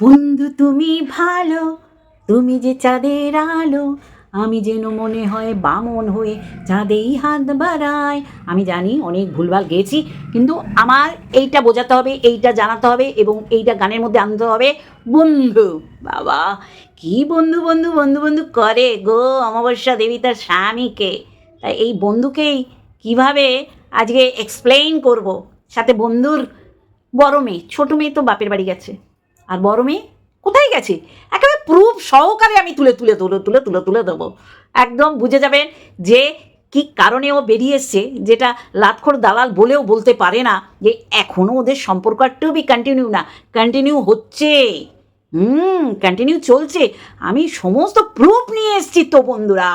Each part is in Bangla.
বন্ধু, তুমি ভালো, তুমি যে চাঁদের আলো, আমি যেন মনে হয় বামন হয়ে চাঁদেই হাত বাড়ায় আমি জানি অনেক ভুলভাল গেয়েছি, কিন্তু আমার এইটা বোঝাতে হবে, এইটা জানাতে হবে এবং এইটা গানের মধ্যে আনতে হবে। বন্ধু, বাবা, কি বন্ধু বন্ধু বন্ধু বন্ধু করে গো অমাবস্যা দেবী তার স্বামীকে? তাই এই বন্ধুকেই কীভাবে আজকে এক্সপ্লেইন করব? সাথে বন্ধুর বড় মেয়ে, ছোটো মেয়ে তো বাপের বাড়ি গেছে। আর বড় মেয়ে, কোথায় গেছে? একেবারে প্রুফ সহকারে আমি তুলে তুলে তুলে তুলে তুলে তুলে দেবো। একদম বুঝে যাবেন যে কি কারণে ও বেরিয়ে এসছে, যেটা লাতখোর দালাল বলেও বলতে পারে না যে এখনও ওদের সম্পর্ক একটু বি কন্টিনিউ না। কন্টিনিউ হচ্ছে। হুম কন্টিনিউ চলছে। আমি সমস্ত প্রুফ নিয়ে এসেছি তো বন্ধুরা।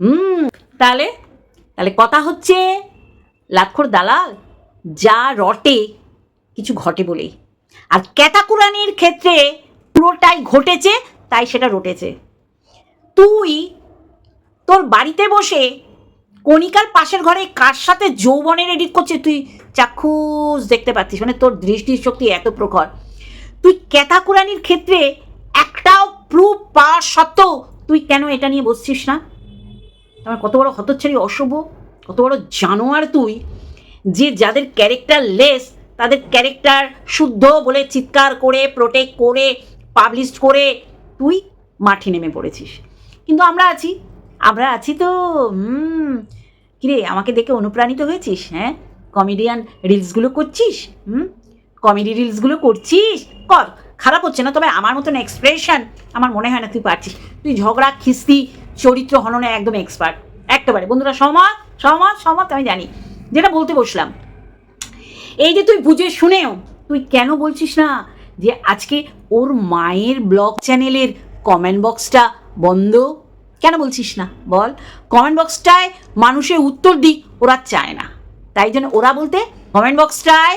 হুম, তাহলে তাহলে কথা হচ্ছে, লাতখোর দালাল যা রটে, কিছু ঘটে বলেই। আর ক্যাতাকুরানির ক্ষেত্রে পুরোটাই ঘটেছে, তাই সেটা রটেছে। তুই তোর বাড়িতে বসে কণিকার পাশের ঘরে কার সাথে যৌবনের এডিট করছে তুই চাক্ষুষ দেখতে পাচ্ছিস মানে তোর দৃষ্টিশক্তি এত প্রখর। তুই ক্যাতাকুরানির ক্ষেত্রে একটাও প্রুফ পাওয়ার সত্ত্বেও তুই কেন এটা নিয়ে বসছিস না? আমার কত বড় হতচ্ছাড়ি অশুভ, কত বড় জানোয়ার তুই, যে যাদের ক্যারেক্টার লেস তাদের ক্যারেক্টার শুদ্ধ বলে চিৎকার করে প্রোটেক্ট করে পাবলিশ করে তুই মাঠে নেমে পড়েছিস। কিন্তু আমরা আছি আমরা আছি তো কিরে, আমাকে দেখে অনুপ্রাণিত হয়েছিস হ্যাঁ? কমেডিয়ান রিলসগুলো করছিস, হুম? কমেডি রিলসগুলো করছিস? কর, খারাপ হচ্ছে না, তবে আমার মতন এক্সপ্রেশন আমার মনে হয় না তুই পারছিস। তুই ঝগড়া, খিস্তি, চরিত্র হননে একদম এক্সপার্ট একেবারে বন্ধুরা সমাজ সমাজ সমাজ আমি জানি। যেটা বলতে বসলাম এই যে তুই বুঝে শুনেও, তুই কেন বলছিস না যে আজকে ওর মায়ের ব্লগ চ্যানেলের কমেন্ট বক্সটা বন্ধ? কেন বলছিস না? বল। কমেন্ট বক্সটায় মানুষের উত্তর দিক ওরা চায় না। তাই জন্য ওরা বলতে কমেন্ট বক্সটায়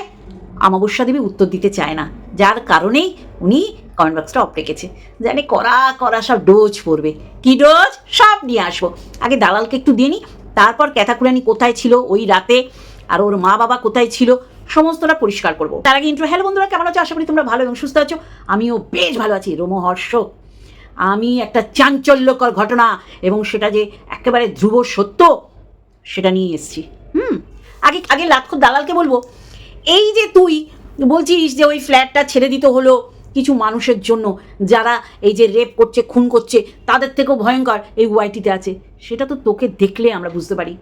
অমাবস্যা দেবী উত্তর দিতে চায় না। যার কারণেই উনি কমেন্ট বক্সটা অফ রেখেছে। জানে করা করা সব ডোজ পড়বে। কি ডোজ? সব নিয়ে আসব। আগে দালালকে একটু দিয়ে নি। তারপর ক্যাথাকুরানি কোথায় ছিল? ওই রাতে। আর ওর মা বাবা কোথায় ছিল? সমস্তটা পরিষ্কার করব। তার আগে ইন্ট্রো হ্যালো বন্ধুরা, কেমন আছো? আশা করি তোমরা ভালো এবং সুস্থ আছো। আমিও বেশ ভালো আছি রোমহর্ষ আমি একটা চাঞ্চল্যকর ঘটনা এবং সেটা যে একেবারে ধ্রুব সত্য, সেটা নিয়ে এসেছি। হুম? আগে আগে লাক্ষর দালালকে বলব, এই যে তুই বলছিস যে ওই ফ্ল্যাটটা ছেড়ে দিতে হলো কিছু মানুষের জন্য, যারা এই যে রেপ করছে, খুন করছে, তাদের থেকেও ভয়ঙ্কর এই ওয়াইটিতে আছে। সেটা তো তোকে দেখলে আমরা বুঝতে পারি।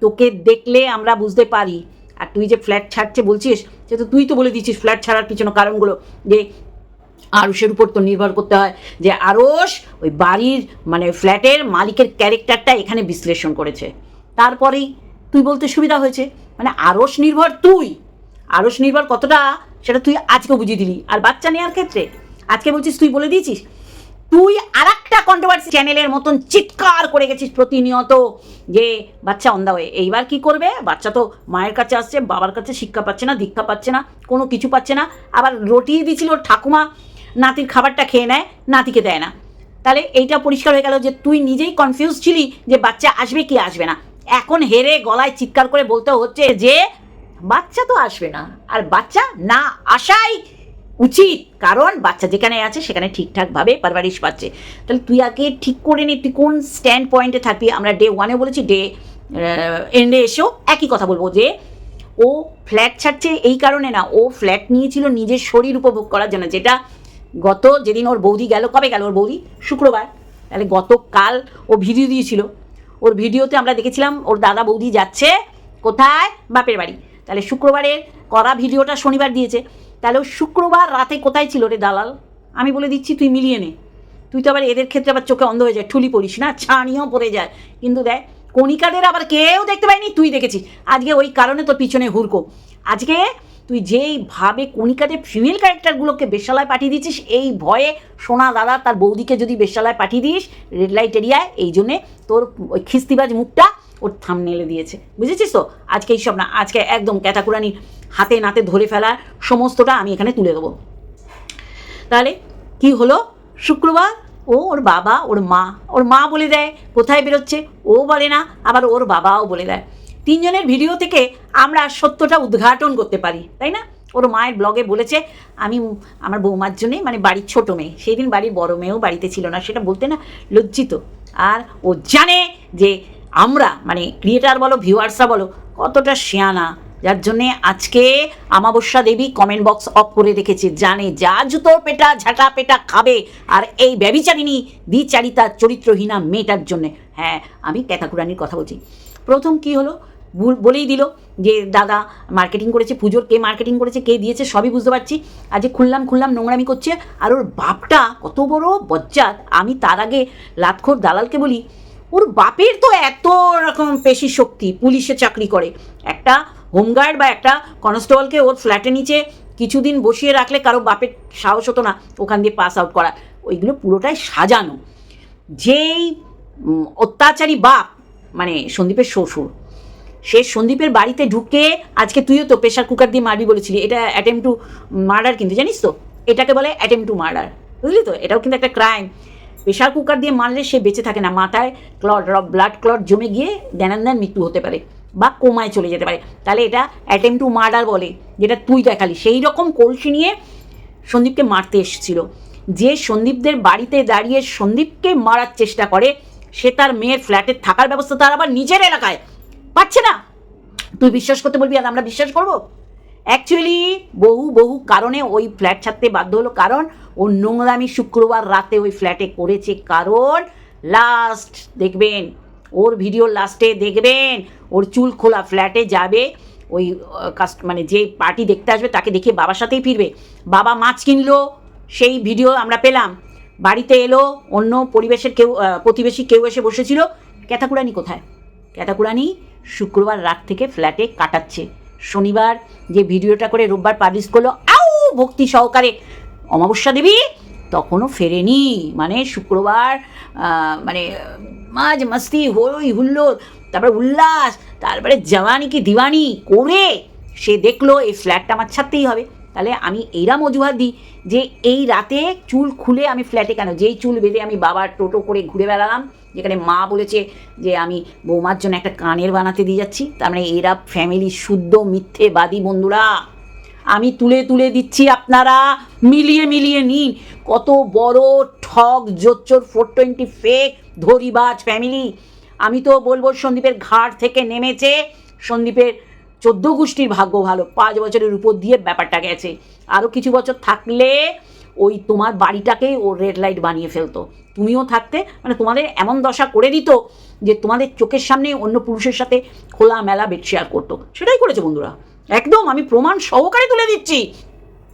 তোকে দেখলে আমরা বুঝতে পারি। আর তুই যে ফ্ল্যাট ছাড়ছে বলছিস, সে তো তুই তো বলে দিচ্ছিস ফ্ল্যাট ছাড়ার পিছনে কারণগুলো, যে আরসের উপর তো নির্ভর করতে হয়, যে আরস ওই বাড়ির মানে ফ্ল্যাটের মালিকের ক্যারেক্টারটা এখানে বিশ্লেষণ করেছে। তারপরেই তুই বলতে সুবিধা হয়েছে মানে আরস নির্ভর তুই। আরস নির্ভর কতটা, সেটা তুই আজকে বুঝিয়ে দিলি। আর বাচ্চা নেওয়ার ক্ষেত্রে, আজকে বলছিস তুই বলে দিয়েছিস তুই আর একটা কন্ট্রোভার্সি চ্যানেলের মতন চিৎকার করে গেছিস প্রতিনিয়ত যে বাচ্চা অন্ধা হয়ে এইবার কি করবে? বাচ্চা তো মায়ের কাছে আসছে, বাবার কাছে শিক্ষা পাচ্ছে না, দীক্ষা পাচ্ছে না, কোনো কিছু পাচ্ছে না। আবার রটিয়ে দিয়েছিল ওর ঠাকুমা, নাতির খাবারটা খেয়ে নেয়, নাতিকে দেয় না। তাহলে এইটা পরিষ্কার হয়ে গেল যে তুই নিজেই কনফিউজ ছিলি যে বাচ্চা আসবে কি আসবে না। এখন হেরে গলায় চিৎকার করে বলতে হচ্ছে যে বাচ্চা তো আসবে না। আর বাচ্চা না আসাই উচিত। কারণ বাচ্চা যেখানে আছে, সেখানে ঠিকঠাকভাবে পারভারিশ পাচ্ছে। তাহলে তুই আগে ঠিক করে নি, তুই কোন স্ট্যান্ড পয়েন্টে থাকবি? আমরা ডে ওয়ানে বলেছি ডে এন্ডে এসেও একই কথা বলব যে, ও ফ্ল্যাট ছাড়ছে এই কারণে না, ও ফ্ল্যাট নিয়েছিল নিজের শরীর উপভোগ করার জন্য, যেটা গত যেদিন ওর বৌদি গেল, কবে গেল ওর বৌদি? শুক্রবার। তাহলে গতকাল ও ভিডিও দিয়েছিল। ওর ভিডিওতে আমরা দেখেছিলাম, ওর দাদা বৌদি যাচ্ছে কোথায়? বাপের বাড়ি। তাহলে শুক্রবারের করা ভিডিওটা শনিবার দিয়েছে। তাহলে শুক্রবার রাতে কোথায় ছিল রে দালাল? আমি বলে দিচ্ছি, তুই মিলিয়ে নে। তুই তো আবার এদের ক্ষেত্রে আবার চোখে অন্ধ হয়ে যায়, ঠুলি পড়িস না, ছানিও পড়ে যায়। কিন্তু দেখ, কণিকাদের আবার কেউ দেখতে পায়নি তুই দেখেছিস। আজকে ওই কারণে তোর পিছনে হুরকো আজকে তুই যেইভাবে কণিকাদের ফিমেল ক্যারেক্টারগুলোকে বেশালায় পাঠিয়ে দিচ্ছিস, এই ভয়ে সোনা দাদা তার বৌদিকে যদি বেশালায় পাঠিয়ে দিস রেড লাইট এরিয়ায় এই জন্যে তোর ওই খিস্তিবাজ মুখটা ওর থাম নেলে দিয়েছে। বুঝেছিস তো? আজকে এইসব না, আজকে একদম ক্যাটাকুরানির হাতে নাতে ধরে ফেলার সমস্তটা আমি এখানে তুলে দেবো। তাহলে কি হলো? শুক্রবার ও ওর বাবা, ওর মা ওর মা বলে দেয়, কোথায় বেরোচ্ছে? ও বলে না, আবার ওর বাবাও বলে দেয়। তিনজনের ভিডিও থেকে আমরা সত্যটা উদ্ঘাটন করতে পারি, তাই না? ওর মায়ের ব্লগে বলেছে, আমি আমার বৌমার জন্যে মানে বাড়ির ছোটো মেয়ে সেই দিন বাড়ির বড় মেয়েও বাড়িতে ছিল না। সেটা বলতে না লজ্জিত। আর ও জানে যে আমরা মানে ক্রিয়েটার বলো ভিউয়ার্সরা বলো, কতটা শেয়ানা। যার জন্যে আজকে আমাবস্যা দেবী কমেন্ট বক্স অফ করে রেখেছে, জানে যা জুতো পেটা, ঝাঁটা পেটা খাবে, আর এই ব্যবিচারিণী দ্বিচারিতা চরিত্রহীনা মেয়েটার জন্যে। হ্যাঁ আমি ক্যাথাকুরানির কথা বলছি। প্রথম কি হলো? ভুল- বলেই দিল যে, দাদা মার্কেটিং করেছে, পুজোর কে মার্কেটিং করেছে, কে দিয়েছে, সবই বুঝতে পারছি। আর যে খুললাম খুললাম, নোংরামি করছে, আর ওর বাপটা কত বড় বজ্জাত। আমি তার আগে লাতখোর দালালকে বলি, ওর বাপের তো এত রকম পেশি শক্তি, পুলিশে চাকরি করে। একটা হোমগার্ড বা একটা কনস্টেবলকে ওর ফ্ল্যাটে নিচে কিছুদিন বসিয়ে রাখলে কারও বাপের সাহস হতো না, ওখান দিয়ে পাস আউট করা। ওইগুলো পুরোটাই সাজানো। যেই অত্যাচারী বাপ মানে সন্দীপের শ্বশুর সে সন্দীপের বাড়িতে ঢুকে আজকে তুইও তো প্রেশার কুকার দিয়ে মারবি বলেছিলি। এটা অ্যাটেম্প টু মার্ডার কিন্তু, জানিস তো? এটাকে বলে অ্যাটেম্প টু মার্ডার বুঝলি তো? এটাও কিন্তু একটা ক্রাইম প্রেশার কুকার দিয়ে মারলে সে বেঁচে থাকে না। মাথায় ক্লট ব্লাড ক্লট জমে গিয়ে দেনান দেন মৃত্যু হতে পারে বা কোমায় চলে যেতে পারে। তাহলে এটা অ্যাটেম্প টু মার্ডার বলে, যেটা তুই দেখালি। সেই রকম কলসি নিয়ে সন্দীপকে মারতে এসেছিল। যে সন্দীপদের বাড়িতে দাঁড়িয়ে সন্দীপকে মারার চেষ্টা করে, সে তার মেয়ের ফ্ল্যাটে থাকার ব্যবস্থা তার আবার নিজের এলাকায়। পাচ্ছে না। তুই বিশ্বাস করতে বলবি আর আমরা বিশ্বাস করব? অ্যাকচুয়ালি বহু বহু কারণে ওই ফ্ল্যাট ছাড়তে বাধ্য হলো। কারণ ও নোংরামি শুক্রবার রাতে ওই ফ্ল্যাটে করেছে। কারণ লাস্ট দেখবেন, ওর ভিডিও লাস্টে দেখবেন, ওর চুল খোলা ফ্ল্যাটে যাবে। ওই কাস্ট মানে যে পার্টি দেখতে আসবে তাকে দেখে বাবার সাথেই ফিরবে। বাবা মাছ কিনলো, সেই ভিডিও আমরা পেলাম। বাড়িতে এলো, অন্য পরিবেশের কেউ প্রতিবেশী কেউ এসে বসেছিল। ক্যাথাকুরানি কোথায়? ক্যাতাকুরানি শুক্রবার রাত থেকে ফ্ল্যাটে কাটাচ্ছে। শনিবার যে ভিডিওটা করে রোববার পাবলিশ করল, আউ, ভক্তি সহকারে। অমাবস্যা দেবী তখনও ফেরেনি। মানে শুক্রবার মানে মাঝ মাস্তি হই হুল্লোড় তারপরে উল্লাস, তারপরে জওয়ানি কি দিওয়ানি করে সে দেখল, এই ফ্ল্যাটটা আমার ছাড়তেই হবে। তাহলে আমি এইরাম অজুহাত দিই যে এই রাতে চুল খুলে আমি ফ্ল্যাটে কেন? যেই চুল বেঁধে আমি বাবার টোটো করে ঘুরে বেড়ালাম, যেখানে মা বলেছে যে আমি বৌমার জন্য একটা কানের বানাতে দিয়ে যাচ্ছি, তার মানে এরা ফ্যামিলি শুদ্ধ, মিথ্যে মিথ্যেবাদী বন্ধুরা। আমি তুলে তুলে দিচ্ছি আপনারা, মিলিয়ে মিলিয়ে নিন। কত বড় ঠগ, জোচ্চোর ফোর টোয়েন্টি ফেক ধরিবাজ ফ্যামিলি আমি তো বলব সন্দীপের ঘাট থেকে নেমেছে, সন্দীপের চোদ্দ গোষ্ঠীর ভাগ্য ভালো। পাঁচ বছরের উপর দিয়ে ব্যাপারটা গেছে। আরও কিছু বছর থাকলে ওই তোমার বাড়িটাকেই ও রেড লাইট বানিয়ে ফেলতো। তুমিও থাকতে মানে তোমাদের এমন দশা করে দিত যে তোমাদের চোখের সামনে অন্য পুরুষের সাথে খোলা মেলা বেড শেয়ার করতো। সেটাই করেছে বন্ধুরা। একদম, আমি প্রমাণ সহকারে তুলে দিচ্ছি।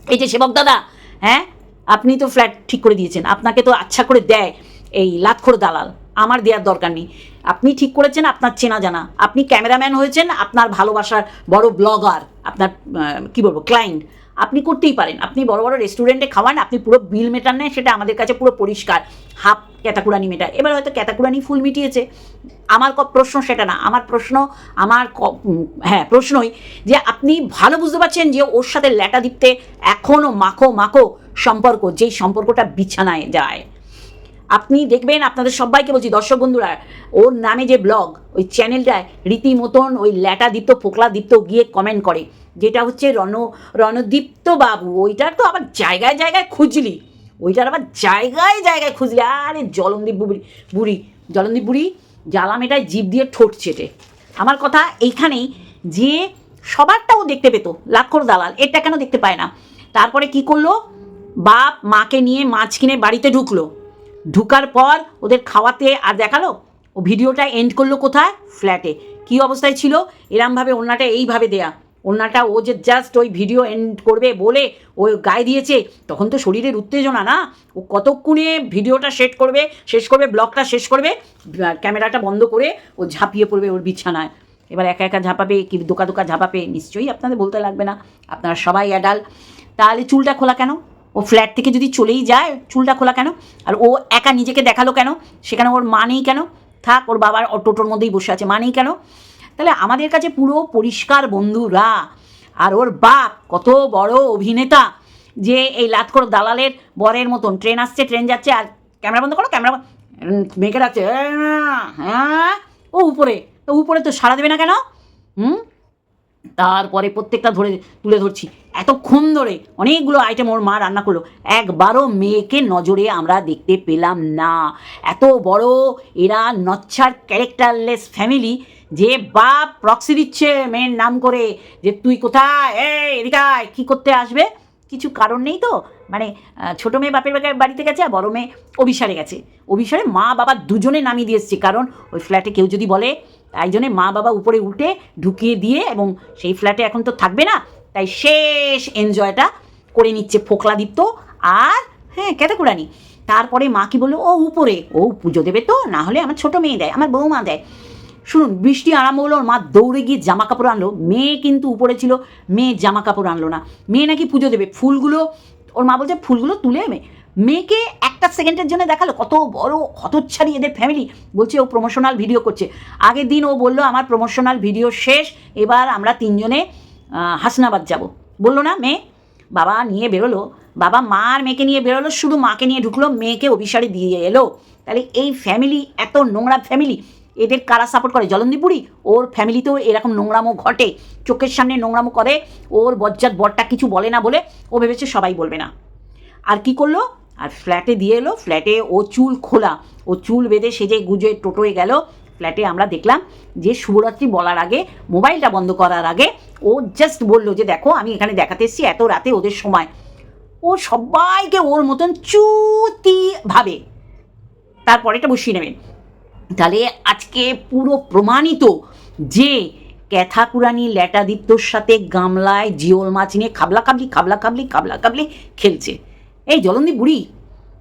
এই যে সেবক দাদা হ্যাঁ? আপনি তো ফ্ল্যাট ঠিক করে দিয়েছেন। আপনাকে তো আচ্ছা করে দেয় এই লাতখোর দালাল। আমার দেওয়ার দরকার নেই। আপনি ঠিক করেছেন, আপনার চেনা জানা। আপনি ক্যামেরাম্যান হয়েছেন, আপনার ভালোবাসার বড় ব্লগার, আপনার কি বলব, ক্লায়েন্ট। আপনি করতেই পারেন। আপনি বড় বড় রেস্টুরেন্টে খাওয়ান, আপনি পুরো বিল মেটান নেন সেটা আমাদের কাছে পুরো পরিষ্কার। হাফ ক্যাতাকুরানি মেটার এবার হয়তো ক্যাতাকুরানি ফুল মিটিয়েছে। আমার প্রশ্ন সেটা না। আমার প্রশ্ন, আমার হ্যাঁ প্রশ্নই যে আপনি ভালো বুঝতে পারছেন যে ওর সাথে ল্যাটা দিতে এখনও মাখো মাখো সম্পর্ক, যেই সম্পর্কটা বিছানায় যায়। আপনি দেখবেন আপনাদের সবাইকে বলছি, দর্শক বন্ধুরা, ওর নামে যে ব্লগ ওই চ্যানেলটায় রীতিমতন ওই ল্যাটা দীপ্ত ফোকলা দীপ্ত গিয়ে কমেন্ট করে। যেটা হচ্ছে রণ, রণদীপ্ত বাবু, ওইটার তো আবার জায়গায় জায়গায় খুঁজলি। ওইটার আবার জায়গায় জায়গায় খুঁজলি। আরে জলন্দীপ বুড়ি বুড়ি, জলন্দীপ বুড়ি, জ্বালা মেটায় জিভ দিয়ে ঠোঁট চেটে। আমার কথা এইখানেই যে সবারটাও দেখতে পেতো, লাক্ষর দালাল এটা কেন দেখতে পায় না? তারপরে কি করল? বাপ মাকে নিয়ে মাছ কিনে বাড়িতে ঢুকলো। ঢুকার পর ওদের খাওয়াতে আর দেখাল? ও ভিডিওটা এন্ড করল কোথায়? ফ্ল্যাটে কি অবস্থায় ছিল? এরমভাবে ওনাটা এইভাবে দেয়া। ওনাটা ও যে জাস্ট ওই ভিডিও এন্ড করবে বলে ও গায়ে দিয়েছে, তখন তো শরীরের উত্তেজনা না? ও কতক্ষণে ভিডিওটা সেট করবে, শেষ করবে, ব্লগটা শেষ করবে ক্যামেরাটা বন্ধ করে ও ঝাঁপিয়ে পড়বে ওর বিছানায়। এবার একা একা ঝাঁপাবে কি দোকা দোকা ঝাঁপাবে, নিশ্চয়ই আপনাদের বলতে লাগবে না। আপনারা সবাই অ্যাডাল তাহলে চুলটা খোলা কেন? ও ফ্ল্যাট থেকে যদি চলেই যায়, চুলটা খোলা কেন? আর ও একা নিজেকে দেখাল কেন? সেখানে ওর মা নেই কেন? থাক, ওর বাবার টোটোর মধ্যেই বসে আছে, মা নেই কেন? তাহলে আমাদের কাছে পুরো পরিষ্কার বন্ধুরা আর ওর বাপ কত বড় অভিনেতা যে এই লাতখোর দালালের বরের মতন। ট্রেন আসছে, ট্রেন যাচ্ছে, আর ক্যামেরা বন্ধ করো, ক্যামেরা মেঘে রাখছে হ্যাঁ? ও উপরে, তো উপরে তো সারা দেবে না কেন? হুম? তারপরে প্রত্যেকটা ধরে, তুলে ধরছি। এতক্ষণ ধরে অনেকগুলো আইটেম ওর মা রান্না করল। একবারও মেয়েকে নজরে আমরা দেখতে পেলাম না। এত বড় এরা নচ্ছার ক্যারেক্টারলেস ফ্যামিলি যে বাপ প্রক্সি দিচ্ছে মেয়ের নাম করে যে, তুই কোথায়? এই এদিকায় কী করতে আসবে? কিছু কারণ নেই তো? মানে ছোটো মেয়ে বাপের বাড়ি- বাড়িতে গেছে আর বড় মেয়ে অভিসারে গেছে। অভিসারে মা বাবা দুজনে নামিয়ে দিয়ে এসছে। কারণ ওই ফ্ল্যাটে কেউ যদি বলে, তাই জন্যে মা বাবা উপরে উঠে ঢুকিয়ে দিয়ে এবং সেই ফ্ল্যাটে এখন তো থাকবে না, তাই শেষ এনজয়টা করে নিচ্ছে ফোকলাদীপ্ত আর হ্যাঁ ক্যাটাকুরানি তারপরে মা কি বলল, ও উপরে, ও পুজো দেবে তো, না হলে আমার ছোটো মেয়ে দেয়, আমার বৌমা দেয়। শুনুন, বৃষ্টি আরাম হলো মা দৌড়ে গিয়ে জামা কাপড় আনলো। মেয়ে কিন্তু উপরে ছিল, মেয়ে জামা কাপড় আনলো না। মেয়ে নাকি পুজো দেবে। ফুলগুলো, ওর মা বলছে, ফুলগুলো তুলে এনে। মেয়েকে একটা সেকেন্ডের জন্য দেখাল, কত বড় হতচ্ছাড়ি এদের ফ্যামিলি বলছে, ও প্রমোশনাল ভিডিও করছে। আগের দিন ও বলল, আমার প্রমোশনাল ভিডিও শেষ, এবার আমরা তিনজনে হাসনাবাদ যাব। বলল না মেয়ে? বাবা নিয়ে বেরোলো। বাবা মা আর মেয়েকে নিয়ে বেরোলো, শুধু মাকে নিয়ে ঢুকলো, মেয়েকে অভিসারে দিয়ে এলো। তাহলে এই ফ্যামিলি এত নোংরা ফ্যামিলি এদের কারা সাপোর্ট করে? জলন্দিপুরি ওর ফ্যামিলিতেও এরকম নোংরামো ঘটে। চোখের সামনে নোংরামো করে। ওর বজ্জাত বরটা কিছু বলে না বলে ও ভেবেছে সবাই বলবে না। আর কি করল? আর ফ্ল্যাটে দিয়ে এলো। ফ্ল্যাটে ও চুল খোলা। ও চুল বেঁধে সেজে গুজে টোটোয় গেল। ফ্ল্যাটে আমরা দেখলাম যে শুভরাত্রি বলার আগে, মোবাইলটা বন্ধ করার আগে ও জাস্ট বলল যে, দেখো, আমি এখানে দেখাতে এসেছি এত রাতে ওদের সময়। ও সবাইকে ওর মতন চুতি ভাবে তারপরে এটা বসিয়ে নেবেন তাহলে আজকে পুরো প্রমাণিত যে ক্যাথাকুরানি ল্যাটাদিত্যর সাথে গামলায় জিওল মাছ নিয়ে খাবলা খাবলি খাবলা খাবলি খাবলা খাবলি খেলছে। এই জলন্দি বুড়ি,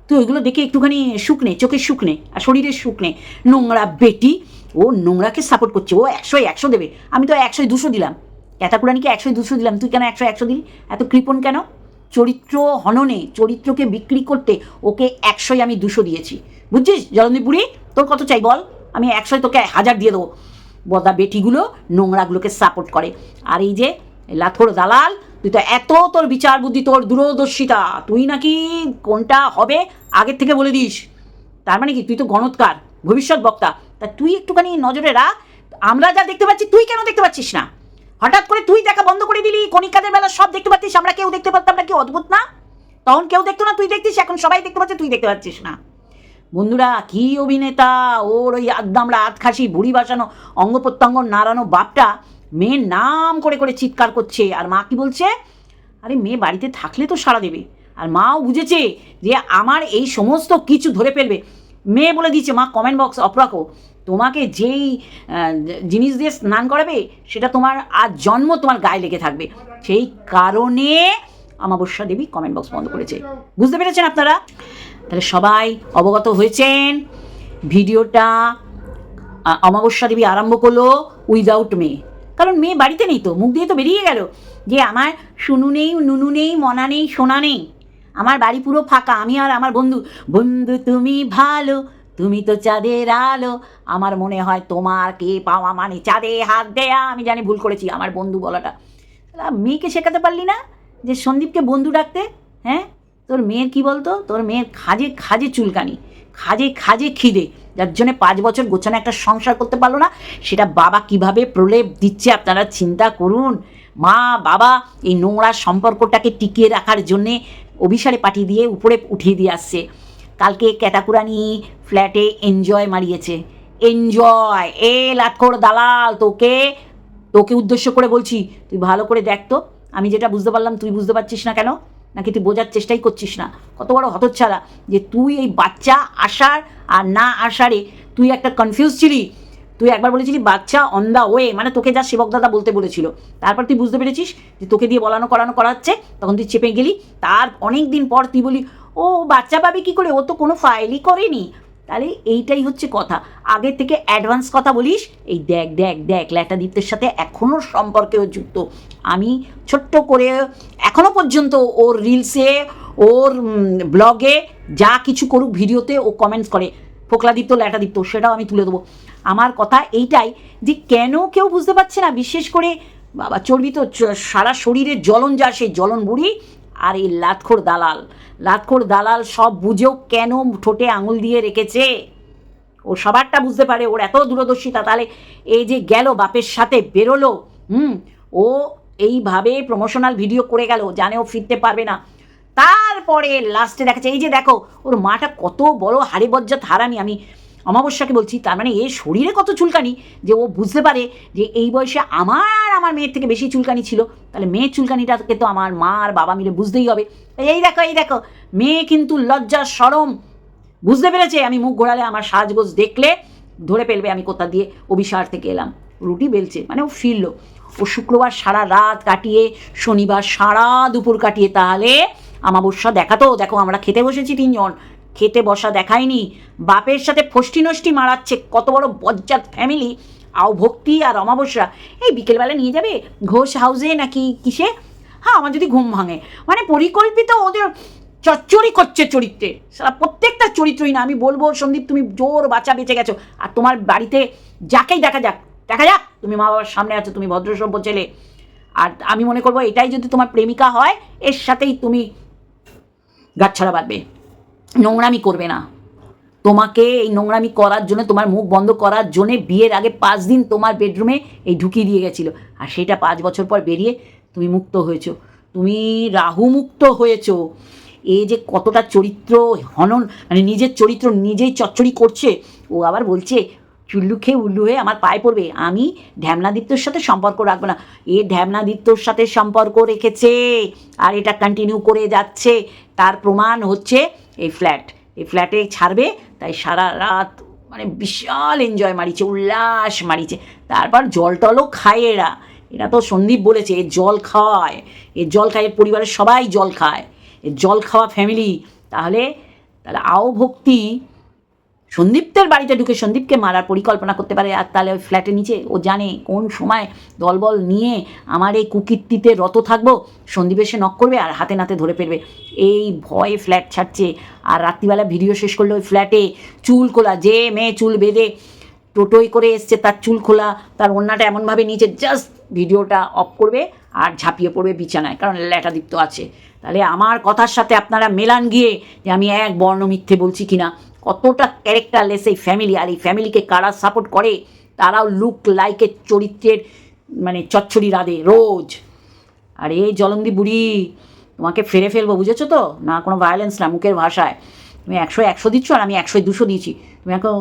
তুই ওইগুলো দেখে একটুখানি শুকনে চোখের শুকনে আর শরীরের শুকনে নোংরা বেটি, ও নোংরাকে সাপোর্ট করছে, ও একশো একশো দেবে। আমি তো একশোয় দুশো দিলাম। ক্যাথাকুরানিকে একশোয় দুশো দিলাম। তুই কেন একশো একশো দিলি? এত কৃপণ কেন? চরিত্র হননে, চরিত্রকে বিক্রি করতে ওকে একশোই আমি দুশো দিয়েছি। বুঝছিস জলন্দি বুড়ি? তোর কত চাই বল? আমি একশোয় তোকে হাজার দিয়ে দেবো। বদা বেটিগুলো নোংরাগুলোকে সাপোর্ট করে। আর এই যে লাথোর দালাল, তুই তো এত তোর বিচার বুদ্ধি, তোর দূরদর্শিতা। তুই নাকি কোনটা হবে আগের থেকে বলে দিস? তার মানে কি? তুই তো গণৎকার, ভবিষ্যৎ বক্তা। তা তুই একটুখানি নজরে রাখ, আমরা যা দেখতে পাচ্ছি, তুই কেন দেখতে পাচ্ছিস না? হঠাৎ করে তুই দেখা বন্ধ করে দিলি, কণিকাদের বেলা সব দেখতে পাচ্ছিস, আমরা কেউ দেখতে পারতাম না, কি অদ্ভুত না? তখন কেউ দেখতো না, তুই দেখতিস, এখন সবাই দেখতে পাচ্ছে, তুই দেখতে পাচ্ছিস না। বন্ধুরা, কি অভিনেতা? ওর ওই আদ্দামরা আধ খাসি বুড়ি বাসানো, অঙ্গ প্রত্যঙ্গ নাড়ানো বাপটা মেয়ের নাম করে করে চিৎকার করছে। আর মা কি বলছে? আরে, মেয়ে বাড়িতে থাকলে তো সাড়া দেবে। আর মাও বুঝেছে যে আমার এই সমস্ত কিছু ধরে ফেলবে। মেয়ে বলে দিচ্ছে মা কমেন্ট বক্স অফ রাখো। তোমাকে যেই জিনিস দিয়ে স্নান করাবে, সেটা তোমার আর জন্ম তোমার গায়ে লেগে থাকবে। সেই কারণে আমাবস্যা দেবী কমেন্ট বক্স বন্ধ করেছে। বুঝতে পেরেছেন আপনারা? তাহলে সবাই অবগত হয়েছেন। ভিডিওটা অমাবস্যা দেবী আরম্ভ করল উইদাউট মেয়ে। কারণ মেয়ে বাড়িতে নেই তো, মুখ দিয়ে তো বেরিয়ে গেল যে আমার শুনু নেই, নুনু নেই, মনা নেই, সোনা নেই। আমার বাড়ি পুরো ফাঁকা, আমি আর আমার বন্ধু। বন্ধু, তুমি ভালো, তুমি তো চাঁদের আলো। আমার মনে হয় তোমার কে পাওয়া মানে চাঁদে হাত দেয়া, আমি জানি ভুল করেছি আমার বন্ধু বলাটা। মেয়েকে শেখাতে পারলি না যে সন্দীপকে বন্ধু ডাকতে হ্যাঁ? তোর মেয়ের কি বলতো? তোর মেয়ের খাজে খাজে চুলকানি, খাজে খাজে খিদে। যার জন্য পাঁচ বছর গোছানো একটা সংসার করতে পারল না, সেটা বাবা কীভাবে প্রলেপ দিচ্ছে আপনারা চিন্তা করুন। মা, বাবা, এই নোংরা সম্পর্কটাকে টিকিয়ে রাখার জন্যে অভিসারে পাঠিয়ে দিয়ে উপরে উঠিয়ে দিয়ে আসছে। কালকে ক্যাটাকুরানি ফ্ল্যাটে এনজয় মারিয়েছে। এনজয়! এ লাটকোর দালাল, তোকে তোকে উদ্দেশ্য করে বলছি, তুই ভালো করে দেখ তো। আমি যেটা বুঝতে পারলাম, তুই বুঝতে পারছিস না কেন? নাকি তুই বোঝার চেষ্টাই করছিস না? কত বড় হতচ্ছাড়া যে তুই এই বাচ্চা আসার আর না আসারে তুই একটা কনফিউজ ছিলি। তুই একবার বলেছিলি, বাচ্চা অন দ্য ওয়ে মানে তোকে যা সেবক দাদা বলতে বলেছিল। তারপর তুই বুঝতে পেরেছিস যে তোকে দিয়ে বলানো, করানো, করাচ্ছে। তখন তুই চেপে গেলি। তার অনেক দিন পর তুই বলি, ও, বাচ্চা পাবে কি করে? ও তো কোনো ফাইলই করেনি। তাহলে এইটাই হচ্ছে কথা। আগে থেকে অ্যাডভান্স কথা বলিস, এই দেখ দেখ দেখ ল্যাটাদিত্যের সাথে এখনও সম্পর্কেও যুক্ত। আমি ছোট্ট করে এখনও পর্যন্ত ওর রিলসে ওর ব্লগে যা কিছু করুক ভিডিওতে ও কমেন্টস করে। ফোকলাদীপ্ত ল্যাটাদীপ্ত সেটাও আমি তুলে দেবো। আমার কথা এইটাই যে কেন কেউ বুঝতে পারছে না, বিশেষ করে, বাবা, চর্বি তো সারা শরীরে জ্বলন যা, সেই জ্বলন বুড়ি আর এই লাতখোর দালাল। লাতখোর দালাল সব বুঝেও কেন ঠোঁটে আঙুল দিয়ে রেখেছে? ও সবারটা বুঝতে পারে, ওর এত দূরদর্শিতা, তাহলে এই যে গেল, বাপের সাথে বেরোলো, হুম, ও এইভাবে প্রমোশনাল ভিডিও করে গেল জানে ও ফিরতে পারবে না। তারপরে লাস্টে দেখাচ্ছে, এই যে দেখো, ওর মাটা কত বড় হাড়ে বজ্জাত হারামি, আমি অমাবস্যাকে বলছি, তার মানে এর শরীরে কত চুলকানি? যে ও বুঝতে পারে যে এই বয়সে আমার আমার মেয়ের থেকে বেশি চুলকানি ছিল, তাহলে মেয়ের চুলকানিটাকে তো আমার মা আর বাবা মিলে বুঝতেই হবে। এই দেখো এই দেখো, মেয়ে কিন্তু লজ্জা সরম। বুঝতে পেরেছে? আমি মুখ ঘোরালে আমার সাজগোজ দেখলে ধরে ফেলবে আমি কোথা দিয়ে অভিসার থেকে এলাম। রুটি বেলছে মানে ও ফিরলো। ও শুক্রবার সারা রাত কাটিয়ে, শনিবার সারা দুপুর কাটিয়ে, তাহলে আমাবস্যা দেখাতো দেখো আমরা খেতে বসেছি তিনজন। খেতে বসা দেখায়নি। বাপের সাথে ফষ্টি নষ্টি মারাচ্ছে। কত বড় বজ্জাত ফ্যামিলি আও ভক্তি আর অমাবস্যা। এই বিকেলবেলা নিয়ে যাবে? ঘোষ হাউসে নাকি কিসে? হ্যাঁ আমার যদি ঘুম ভাঙে। মানে পরিকল্পিত ওদের চচ্চড়ি করছে চরিত্রে। সারা প্রত্যেকটা চরিত্রই না। আমি বলব, সন্দীপ, তুমি জোর বাঁচা বেঁচে গেছো। আর তোমার বাড়িতে যাকেই দেখা যাক দেখা যাক। তুমি মা বাবার সামনে আছো, তুমি ভদ্রসভ্য ছেলে। আর আমি মনে করব, এটাই যদি তোমার প্রেমিকা হয়, এর সাথেই তুমি গাছছাড়া বাঁধবে। নোংরামি করবে না। তোমাকে এই নোংরামি করার জন্য, তোমার মুখ বন্ধ করার জন্যে বিয়ের আগে পাঁচ দিন তোমার বেডরুমে এই ঢুকিয়ে দিয়ে গেছিল। আর সেটা পাঁচ বছর পর বেরিয়ে তুমি মুক্ত হয়েছো। তুমি রাহু মুক্ত হয়েছো। এই যে কতটা চরিত্র হনন মানে নিজের চরিত্র নিজেই চচ্চড়ি করছে, ও আবার বলছে চুল্লু খেয়ে উল্লু হয়ে আমার পায়ে পড়বে। আমি ঢ্যামনাদিত্যর সাথে সম্পর্ক রাখব না। এ ঢ্যামনাদিত্যর সাথে সম্পর্ক রেখেছে আর এটা কন্টিনিউ করে যাচ্ছে। তার প্রমাণ হচ্ছে এই ফ্ল্যাট এই ফ্ল্যাটে ছাড়বে, তাই সারা রাত মানে বিশাল এনজয় মারিছে, উল্লাস মারিছে। তারপর জল টলও খায় এরা। এরা তো সন্দীপ বলেছে এর জল খাওয়ায় এর জল খায়, এর পরিবারের সবাই জল খায়। এর জল খাওয়া ফ্যামিলি তাহলে তাহলে আও ভক্তি সন্দীপদের বাড়িতে ঢুকে সন্দীপকে মারার পরিকল্পনা করতে পারে আর তাহলে ওই ফ্ল্যাটের নিচে ও জানে কোন সময় দলবল নিয়ে আমার এই কুকীর্তিতে রত থাকব। সন্দীপ এসে নক করবে আর হাতে নাতে ধরে ফেলবে। এই ভয়ে ফ্ল্যাট ছাড়ছে আর রাত্রিবেলা ভিডিও শেষ করলে ওই ফ্ল্যাটে চুল খোলা, যে মেয়ে চুল বেঁধে টোটোই করে এসছে তার চুল খোলা, তার অন্যটা এমনভাবে নিচে জাস্ট ভিডিওটা অফ করবে আর ঝাঁপিয়ে পড়বে বিছানায়, কারণ ল্যাটাদীপ্ত আছে। তাহলে আমার কথার সাথে আপনারা মেলান গিয়ে যে আমি এক বর্ণ মিথ্যে বলছি কিনা। কতটা ক্যারেক্টারলেস এই ফ্যামিলি আর এই ফ্যামিলিকে কারা সাপোর্ট করে, তারাও লুক লাইকের চরিত্রের মানে চচ্চড়ি রাধে রোজ। আর এই জলন্দি বুড়ি, তোমাকে ফেরে ফেলব, বুঝেছ তো? না, কোনো ভায়োলেন্স না, মুখের ভাষায়। তুমি একশো একশো দিচ্ছ আর আমি একশোয় দুশো দিয়েছি। তুমি এখন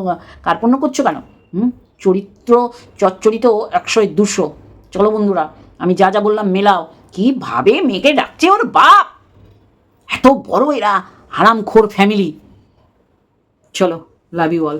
কার্পণ্য করছ কেন? হুম? চরিত্র চচ্চরিত একশোয় দুশো। চলো বন্ধুরা, আমি যা যা বললাম মেলাও। কীভাবে মেয়েকে ডাকছে ওর বাপ? এত বড় এরা হারামখোর ফ্যামিলি চলো লাভ ইউ অল